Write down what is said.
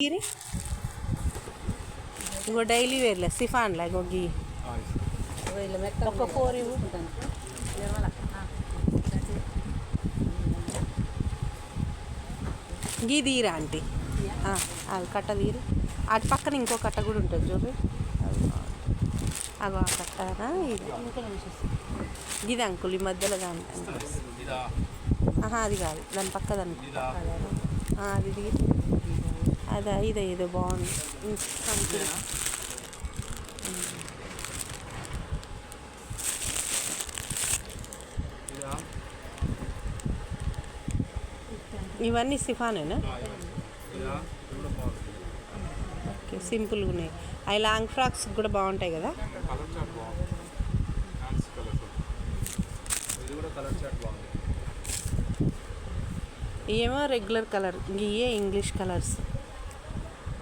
గిరి? ఇంకో డైలీ వేర్లే సిఫాన్లే ఇంకో గీ ఒక ఫోర్ ఇవ్వు. గీ తీరా ఆంటీ. అది కట్ట తీరు. అటు పక్కన ఇంకో కట్ట కూడా ఉంటుంది చూడు. అగో ఆ కట్టనా ఇది? అంకుల్ ఈ మధ్యలో దాని అది కాదు దాని పక్క దాని. ఆ, అది తీరు. అదే ఇదే ఏదో బాగుంది. సంథింగ్ ఇవన్నీ సిఫానేనా? ఓకే సింపుల్గా ఉన్నాయి. అవి లాంగ్ ఫ్రాక్స్ కూడా బాగుంటాయి కదా? ఇది ఇవేమో రెగ్యులర్ కలర్ ఇవే ఇంగ్లీష్ కలర్స్.